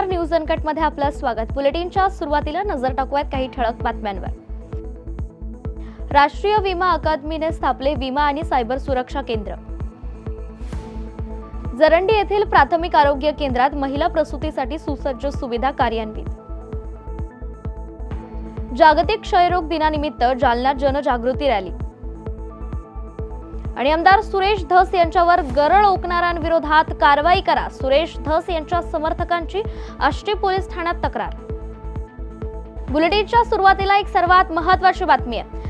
नमस्कार न्यूज अनकटमध्ये आपलं स्वागत. बुलेटिनच्या सुरुवातीला नजर टाकूयात काही ठळक बातम्यांवर. राष्ट्रीय विमा अकादमीने स्थापले विमा आणि सायबर सुरक्षा केंद्र. जरंडी येथील प्राथमिक आरोग्य केंद्रात महिला प्रसूतीसाठी सुसज्ज सुविधा कार्यान्वित. जागतिक क्षयरोग दिनानिमित्त जालना जनजागृती रॅली. आणि आमदार सुरेश धस यांच्यावर गरळ ओकणाऱ्यांविरोधात कारवाई करा. सुरेश धस यांच्या समर्थकांची आष्टी पोलीस ठाण्यात तक्रार. बुलेटिनच्या सुरुवातीला एक सर्वात महत्वाची बातमी आहे.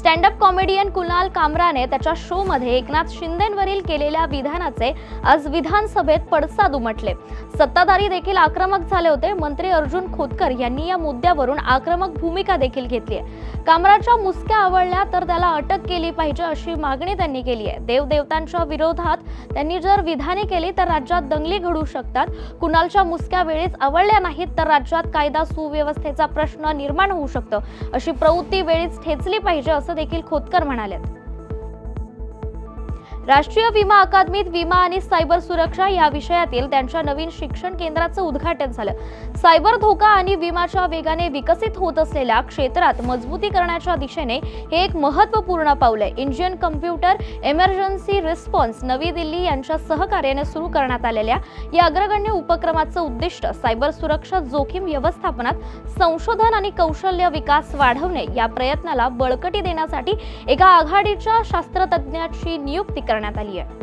स्टँडअप कॉमेडियन कुणाल कामराने त्याच्या शोमध्ये एकनाथ शिंदेवरील केलेल्या विधानाचे आज विधानसभेत पडसाद उमटले. सत्ताधारी देखील आक्रमक झाले होते. मंत्री अर्जुन खोतकर यांनी या मुद्द्यावरून आक्रमक भूमिका देखील घेतली आहे. कामराच्या मुसक्या आवडल्या तर त्याला अटक केली पाहिजे अशी मागणी त्यांनी केली आहे. देवदेवतांच्या विरोधात त्यांनी जर विधाने केली तर राज्यात दंगली घडू शकतात. कुणालच्या मुसक्या वेळीच आवडल्या नाहीत तर राज्यात कायदा सुव्यवस्थेचा प्रश्न निर्माण होऊ शकतो. अशी प्रवृत्ती वेळीच ठेचली पाहिजे असं देखील खोतकर म्हणाले राष्ट्रीय विमा अकादमीत विमा आणि सायबर सुरक्षा या विषयातील त्यांच्या नवीन शिक्षण केंद्राचं उद्घाटन झालं. सायबर धोका आणि विमाच्या वेगाने विकसित होत असलेल्या क्षेत्रात मजबूती करण्याच्या दिशेने हे एक महत्त्वपूर्ण पाऊल आहे. इंडियन कम्प्युटर एमर्जन्सी रिस्पॉन्स नवी दिल्ली यांच्या सहकार्याने सुरू करण्यात आलेल्या या अग्रगण्य उपक्रमाचं उद्दिष्ट सायबर सुरक्षा जोखीम व्यवस्थापनात संशोधन आणि कौशल्य विकास वाढवणे या प्रयत्नाला बळकटी देण्यासाठी एका आघाडीच्या शास्त्रतज्ञाची नियुक्ती करण्यात आली आहे.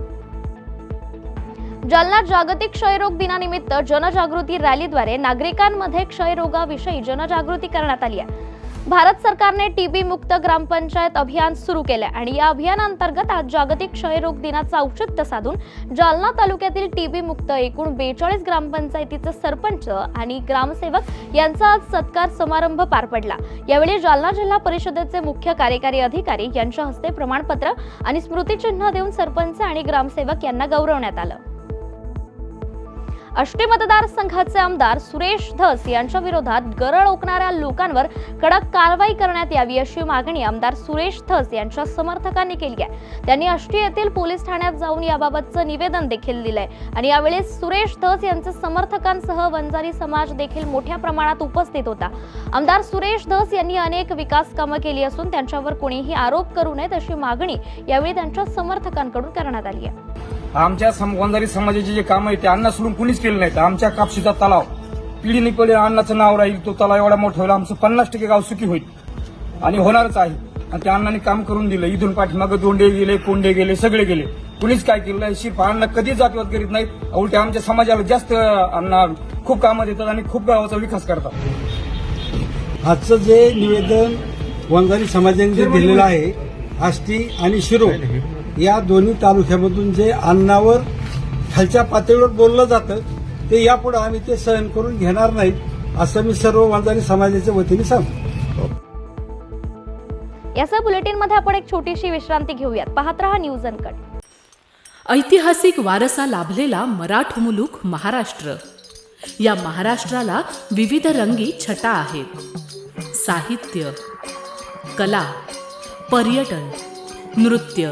जालना जागतिक क्षयरोग दिनानिमित्त जनजागृती रॅलीद्वारे नागरिकांमध्ये क्षयरोगाविषयी जनजागृती करण्यात आली आहे. भारत सरकारने टीबी मुक्त ग्रामपंचायत अभियान सुरू केले आणि या अभियानांतर्गत आज जागतिक क्षयरोग दिनाचं औचित्य साधून जालना तालुक्यातील टीबी मुक्त एकूण बेचाळीस ग्रामपंचायतीचे सरपंच आणि ग्रामसेवक यांचा आज सत्कार समारंभ पार पडला. यावेळी जालना जिल्हा परिषदेचे मुख्य कार्यकारी अधिकारी यांच्या हस्ते प्रमाणपत्र आणि स्मृतिचिन्ह देऊन सरपंच आणि ग्रामसेवक यांना गौरवण्यात आलं. आष्टी मतदारसंघाचे आमदार सुरेश धस यांच्या विरोधात गरळ ओकणाऱ्या लोकांवर कडक कारवाई करण्यात यावी अशी मागणी आमदार सुरेश धस यांच्या समर्थकांनी केली आहे. त्यांनी आष्टी येथील पोलीस ठाण्यात जाऊन याबाबतचं निवेदन देखील दिलंय. आणि यावेळी सुरेश धस यांचे समर्थकांसह वंजारी समाज देखील मोठ्या प्रमाणात उपस्थित होता. आमदार सुरेश धस यांनी अनेक विकास कामं केली असून त्यांच्यावर कोणीही आरोप करू नयेत अशी मागणी यावेळी त्यांच्या समर्थकांकडून करण्यात आली आहे. आमच्या सम समाजाचे जे काम आहे ते अण्णा सोडून कुणीच केलं नाही. आमच्या कापशीचा तलाव पिढीने पिढी अण्णाचं नाव राहील तो तलाव एवढा मोठा होईल आमचं पन्नास टक्के गाव सुखी होईल. आणि होणारच आहे. आणि त्या अण्णांनी काम करून दिलं. इथून पाठीमागं दोंडे गेले कोंडे गेले सगळे गेले. कुणीच काय केलं नाही. शिर्फ अण्णा कधीच जातीवाद करीत नाहीत. उलट्या आमच्या समाजाला जास्त अण्णा खूप कामं देतात आणि खूप गावाचा विकास करतात. आजचं जे निवेदन वंजारी समाजाने जे दिलेलं आहे आष्टी आणि शिरो या दोन्ही तालुक्यामधून जे अन्नावर खालच्या पातळीवर बोललं जातं ते यापुढे आम्ही ते सहन करून घेणार नाहीत असं मी सर्व वंजारी समाजाच्या वतीने सांगतो. याचा बुलेटिनमध्ये आपण एक छोटीशी विश्रांती घेऊयात. पाहत रहा न्यूज अनकट. ऐतिहासिक वारसा लाभलेला मराठ मुलूक महाराष्ट्र. या महाराष्ट्राला विविध रंगी छटा आहेत. साहित्य कला पर्यटन नृत्य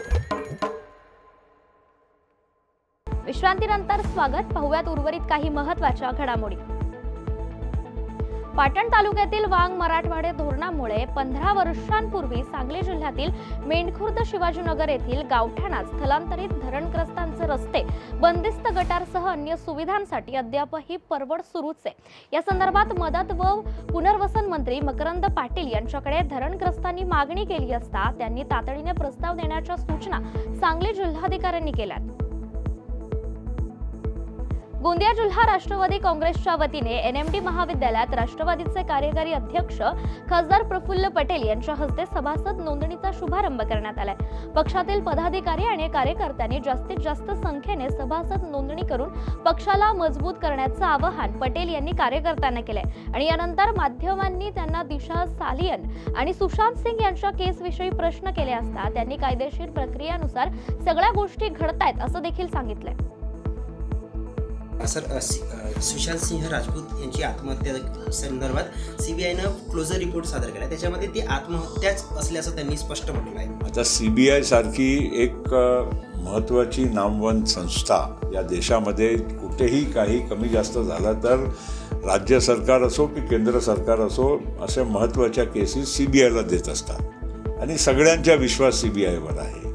विश्रांतीनंतर स्वागत. पाहुयात उर्वरित काही महत्त्वाच्या घडामोडी. पाटण तालुक्यातील वांग मराठवाडे धोरणामुळे पंधरा वर्षांपूर्वी सांगली जिल्ह्यातील मेंढखुर्द शिवाजीनगर येथील गावठाणात स्थलांतरित धरणग्रस्तांचे रस्ते बंदिस्त गटारसह अन्य सुविधांसाठी अद्यापही परवड सुरूच आहे. या संदर्भात मदत व पुनर्वसन मंत्री मकरंद पाटील यांच्याकडे धरणग्रस्तांनी मागणी केली असता त्यांनी तातडीने प्रस्ताव देण्याच्या सूचना सांगली जिल्हाधिकाऱ्यांनी केल्यात. गोंदिया जिल्हा राष्ट्रवादी काँग्रेसच्या वतीने एनएमडी महाविद्यालयात राष्ट्रवादीचे कार्यकारी अध्यक्ष खासदार प्रफुल्ल पटेल यांच्या हस्ते सभासद नोंदणीचा शुभारंभ करण्यात आलाय. पक्षातील पदाधिकारी आणि कार्यकर्त्यांनी जास्तीत जास्त संख्येने सभासद नोंदणी करून पक्षाला मजबूत करण्याचं आवाहन पटेल यांनी कार्यकर्त्यांना केलंय. आणि यानंतर माध्यमांनी त्यांना दिशा सालियन आणि सुशांत सिंग यांच्या केसविषयी प्रश्न केले असता त्यांनी कायदेशीर प्रक्रियानुसार सगळ्या गोष्टी घडतायत असं देखील सांगितलंय. सर सुशांत सिंह राजपूत यांची आत्महत्या संदर्भात सीबीआयनं क्लोजर रिपोर्ट सादर केला. त्याच्यामध्ये ती आत्महत्याच असल्याचं त्यांनी स्पष्ट म्हटलं आहे. आता सी बी आय सारखी एक महत्त्वाची नामवंत संस्था या देशामध्ये कुठेही काही कमी जास्त झालं तर राज्य सरकार असो की केंद्र सरकार असो अशा महत्त्वाच्या केसेस सी बी आयला देत असतात. आणि सगळ्यांचा विश्वास सी बी आयवर आहे.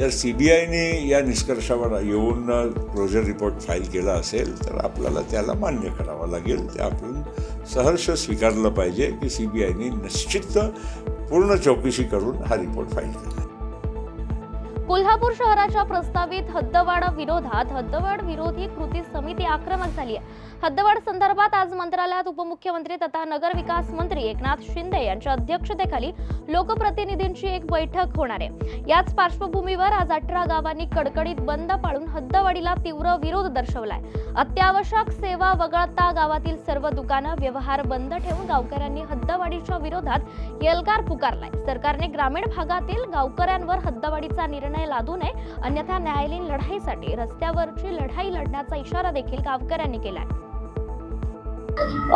जर सी बी आयने या निष्कर्षावर येऊन क्लोजर रिपोर्ट फाईल केला असेल तर आपल्याला त्याला मान्य करावं लागेल. ते आपण सहर्ष स्वीकारलं पाहिजे की सी बी आयने निश्चित पूर्ण चौकशी करून हा रिपोर्ट फाईल केला. कोल्हापूर शहराच्या प्रस्तावित हद्दवाढ विरोधात हद्दवाढ विरोधी कृती समिती आक्रमक झाली आहे. हद्दवाढ संदर्भात आज मंत्रालयात उपमुख्यमंत्री तथा नगर विकास मंत्री एकनाथ शिंदे यांच्या अध्यक्षतेखाली लोकप्रतिनिधींची एक बैठक होणार आहे. याच पार्श्वभूमीवर आज अठरा गावांनी कडकडीत बंद पाळून हद्दवाढीला तीव्र विरोध दर्शवलाय. अत्यावश्यक सेवा वगळता गावातील सर्व दुकानं व्यवहार बंद ठेवून गावकऱ्यांनी हद्दवाढीच्या विरोधात एल्गार पुकारलाय. सरकारने ग्रामीण भागातील गावकऱ्यांवर हद्दवाढीचा निर्णय लादू नये अन्यथा न्यायालयीन लढाईसाठी रस्त्यावरची लढाई लढण्याचा इशारा देखील गावकऱ्यांनी केलाय.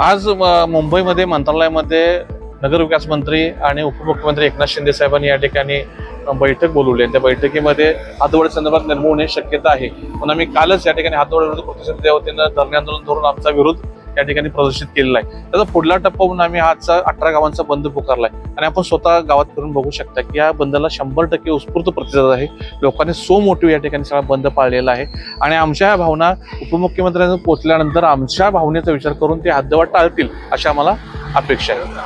आज म- मुंबईमध्ये मंत्रालयामध्ये नगरविकास मंत्री आणि उपमुख्यमंत्री एकनाथ शिंदे साहेबांनी या ठिकाणी बैठक बोलवली. आहे त्या बैठकीमध्ये हातवड संदर्भात निर्णय होण्याची शक्यता आहे. पण आम्ही कालच या ठिकाणी हातवड विरुद्ध कृती समितीच्या वतीनं धरणे आंदोलन धरून आमचा विरोध या ठिकाणी प्रदर्शित केलेला आहे. त्याचा पुढला टप्पा म्हणून आम्ही आजचा अठरा गावांचा बंद पुकारलाय. आणि आपण स्वतः गावात फिरून बघू शकता की या बंदला शंभर टक्के उत्स्फूर्त प्रतिसाद आहे. लोकांनी सो मोटिव्ह या ठिकाणी सगळा बंद पाळलेला आहे. आणि आमच्या ह्या भावना उपमुख्यमंत्र्यांना पोचल्यानंतर आमच्या भावनेचा विचार करून ते हद्दवाट टाळतील अशी आम्हाला अपेक्षा आहे.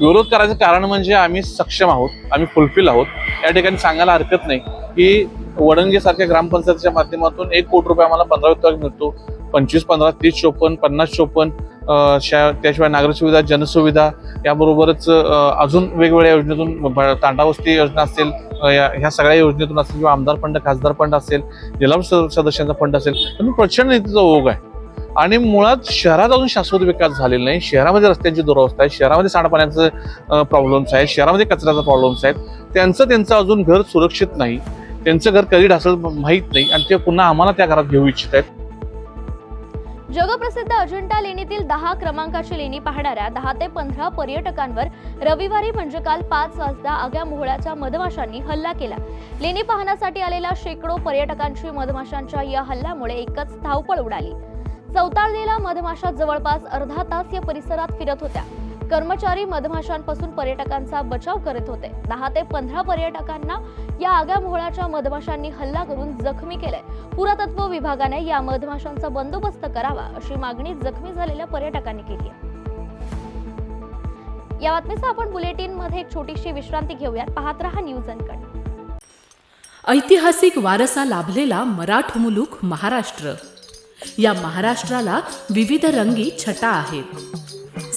विरोध करायचं कारण म्हणजे आम्ही सक्षम आहोत आम्ही फुलफिल आहोत. या ठिकाणी सांगायला हरकत नाही की वडंगे सारख्या ग्रामपंचायतीच्या माध्यमातून एक कोटी रुपये आम्हाला पंधरा विभाग मिळतो. पंचवीस पंधरा तीस चोपन्न पन्नास चोपन्न शा- त्याशिवाय नागरिक सुविधा जनसुविधा याबरोबरच अजून वेगवेगळ्या योजनेतून तांडावस्ती योजना असेल या- ह्या सगळ्या योजनेतून असेल किंवा आमदार फंड खासदार फंड असेल जिल्हा सदस्यांचा फंड असेल तर प्रचंड निधीचा ओघ आहे. आणि मुळात शहरात अजून शाश्वत विकास झालेला नाही. शहरामध्ये रस्त्यांची दुरावस्था आहे. शहरामध्ये सांडपाण्याचं प्रॉब्लेम्स आहेत. शहरामध्ये कचऱ्याचा प्रॉब्लेम्स आहेत. त्यांचं त्यांचं अजून घर सुरक्षित नाही. त्यांचं घर कधी ढासळ माहीत नाही. आणि ते पुन्हा आम्हाला त्या घरात घेऊ इच्छित आहेत. जगप्रसिद्ध अजिंठा लेणीतील दहा क्रमांकाची लेणी पाहणाऱ्या दहा ते पंधरा पर्यटकांवर रविवारी म्हणजे काल पाच वाजता आग्या मोहळ्याच्या मधमाशांनी हल्ला केला. लेणी पाहण्यासाठी आलेल्या शेकडो पर्यटकांची मधमाशांच्या या हल्ल्यामुळे एकच धावपळ उडाली. चौताळलेल्या मधमाशा जवळपास अर्धा तास या परिसरात फिरत होत्या. कर्मचारी मधमाशांपासून पर्यटकांचा बचाव करत होते. दहा ते पंधरा पर्यटकांना या आग्या मोहळाच्या मधमाशांनी हल्ला करून जखमी केले पुरातत्व विभागाने या मधमाशांचा बंदोबस्त करावा अशी मागणी जखमी झालेल्या पर्यटकांनी केली आहे. या बातमीचा आपण बुलेटिनमध्ये एक छोटीशी विश्रांती घेऊयात. पाहत रहा न्यूज अनकट ऐतिहासिक वारसा लाभलेला मराठ मुलूक महाराष्ट्र. या महाराष्ट्राला विविध रंगी छटा आहेत.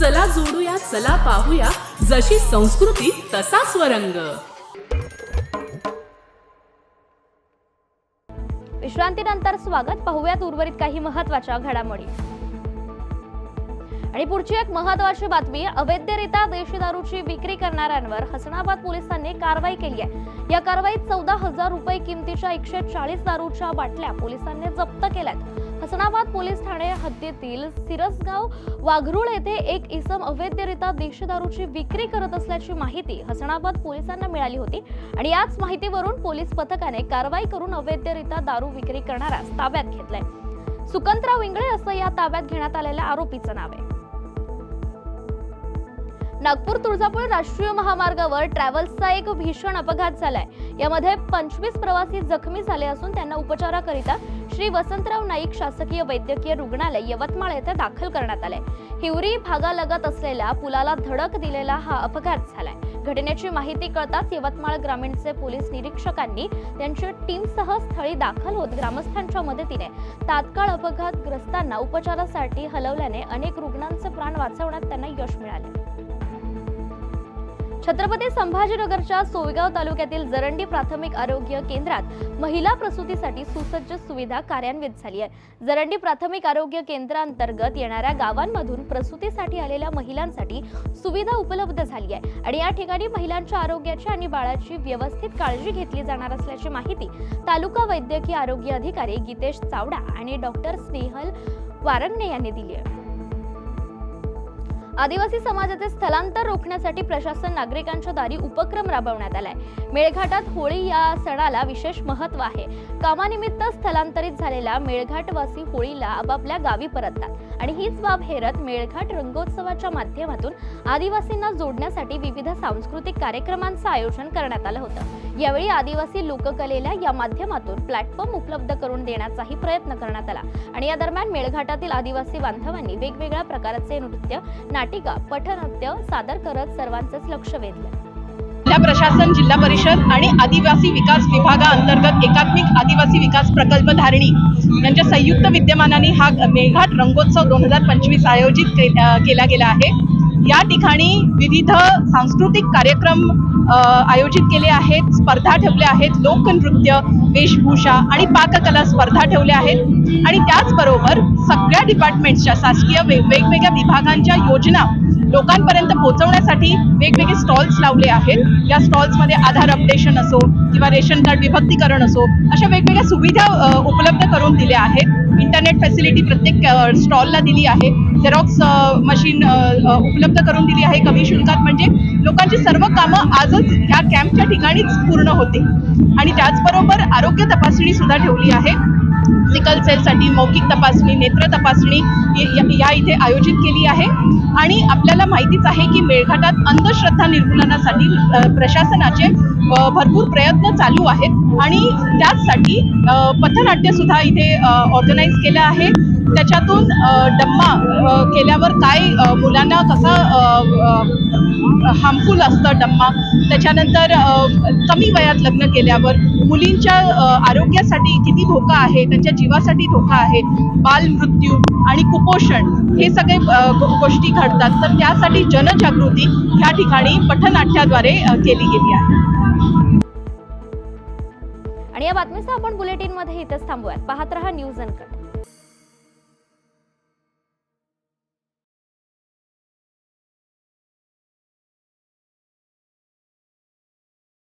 चला जोडूया चला पाहूया. जशी संस्कृती तसा स्वरंग. विश्रांतीनंतर स्वागत. पाहूयात उर्वरित काही महत्त्वाच्या घडामोडी. आणि पुढची एक महत्वाची बातमी अवैधरित्या देशी दारूची विक्री करणाऱ्यांवर हसनाबाद पोलिसांनी कारवाई केली आहे. या कारवाईत चौदा हजार रुपये किमतीच्या एकशे चाळीस दारूच्या बाटल्या पोलिसांनी जप्त केल्यात. हसनाबाद पोलीस ठाणे हद्दीतील सिरसगाव वाघरुळ येथे एक इसम अवैधरित्या देशी दारूची विक्री करत असल्याची माहिती हसनाबाद पोलिसांना मिळाली होती आणि याच माहितीवरून पोलीस पथकाने कारवाई करून अवैधरित्या दारू विक्री करणाऱ्यास ताब्यात घेतलंय. सुकंतराव इंगळे असं या ताब्यात घेण्यात आलेल्या आरोपीचं नाव आहे. नागपूर तुळजापूर राष्ट्रीय महामार्गावर ट्रॅव्हल्सचा एक भीषण अपघात झालाय. यामध्ये पंचवीस प्रवासी जखमी झाले असून त्यांना उपचाराकरिता श्री वसंतराव नाईक शासकीय वैद्यकीय रुग्णालय यवतमाळ येथे दाखल करण्यात आले. हिवरी भागालगत असलेल्या पुलाला धडक दिलेला हा अपघात झालाय. घटनेची माहिती कळताच यवतमाळ ग्रामीणचे पोलीस निरीक्षकांनी त्यांच्या टीमसह स्थळी दाखल होत ग्रामस्थांच्या मदतीने तात्काळ अपघातग्रस्तांना उपचारासाठी हलवल्याने अनेक रुग्णांचे प्राण वाचवण्यात त्यांना यश मिळाले. छत्रपती संभाजीनगरच्या सोयगाव तालुक्यातील जरंडी प्राथमिक आरोग्य केंद्रात महिला प्रसूतीसाठी सुसज्ज सुविधा कार्यान्वित झाली आहे. जरंडी प्राथमिक आरोग्य केंद्रांतर्गत येणाऱ्या गावांमधून प्रसूतीसाठी आलेल्या महिलांसाठी सुविधा उपलब्ध झाली आहे आणि या ठिकाणी महिलांच्या आरोग्याची आणि बाळाची व्यवस्थित काळजी घेतली जाणार असल्याची माहिती तालुका वैद्यकीय आरोग्य अधिकारी गीतेश चावडा आणि डॉक्टर स्नेहल वारंगणे यांनी दिली आहे. आदिवासी समाजाचे स्थलांतर रोखण्यासाठी प्रशासन नागरिकांच्या दारी उपक्रम राबवण्यात आलाय. मेळघाटात होळी या सणाला विशेष महत्त्व आहे. कामानिमित्त स्थलांतरित झालेल्या मेळघाटवासी होळीला आपापल्या गावी परततात आणि हीच बाब हेरत मेळघाट रंगोत्सवाच्या माध्यमातून आदिवासींना जोडण्यासाठी विविध सांस्कृतिक कार्यक्रमांचं आयोजन करण्यात आलं होतं. यावेळी आदिवासी लोककलेला या माध्यमातून प्लॅटफॉर्म उपलब्ध करून देण्याचाही प्रयत्न करण्यात आला. आणि या दरम्यान मेळघाटातील आदिवासी बांधवांनी वेगवेगळ्या प्रकारचे नृत्य नाटिका पठनृत्य सादर करत सर्वांचेच लक्ष वेधलं. जिल्हा प्रशासन जिल्हा परिषद आणि आदिवासी विकास विभागाअंतर्गत एकात्मिक आदिवासी विकास प्रकल्प धारणी यांच्या संयुक्त विद्यमानाने हा मेघाट रंगोत्सव दोन हजार पंचवीस आयोजित के- केला गेला आहे. या ठिकाणी विविध सांस्कृतिक कार्यक्रम आयोजित केले आहेत स्पर्धा ठेवल्या आहेत लोकनृत्य वेशभूषा आणि पाककला स्पर्धा ठेवल्या आहेत. आणि त्याचबरोबर सगळ्या डिपार्टमेंट्सच्या शासकीय वेगवेगळ्या विभागांच्या योजना लोकांपर्यंत पोहोचवण्यासाठी वेगवेगळे स्टॉल्स लावले आहेत. या स्टॉल्समध्ये आधार अपडेशन असो किंवा रेशन कार्ड विभक्तीकरण असो अशा वेगवेगळ्या सुविधा उपलब्ध करून दिल्या आहेत. इंटरनेट फॅसिलिटी प्रत्येक स्टॉलला दिली आहे. झेरॉक्स मशीन उपलब्ध करून दिली आहे कमी शुल्कात. म्हणजे लोकांची सर्व कामं आजच ह्या कॅम्पच्या ठिकाणीच पूर्ण होते. आणि त्याचबरोबर आरोग्य तपासणी सुद्धा ठेवली आहे. सिकल सेलसाठी मौखिक तपासणी नेत्र तपासणी या इथे आयोजित केली आहे. आणि आपल्याला माहितीच आहे की मेळघाटात अंधश्रद्धा निर्मूलनासाठी प्रशासनाचे भरपूर प्रयत्न चालू आहेत. आणि त्याचसाठी पथनाट्यसुद्धा पथनाट्य सुद्धा इथे ऑर्गनाईज केलं आहे. त्याच्यातून डम्मा केल्यावर काय मुलांना कसा हार्मफुल असतं डम्मा? त्याच्यानंतर कमी वयात लग्न केल्यावर मुलींच्या आरोग्यासाठी किती धोका आहे? त्यांच्या जीवासाठी धोका आहे बालमृत्यू आणि कुपोषण हे सगळे गोष्टी घडतात. तर त्यासाठी जनजागृती ह्या ठिकाणी पथनाट्याद्वारे केली गेली आहे. आणि या बातमीसह आपण बुलेटिनमध्ये इथेच थांबूयात. पाहत रहा न्यूज अनकट.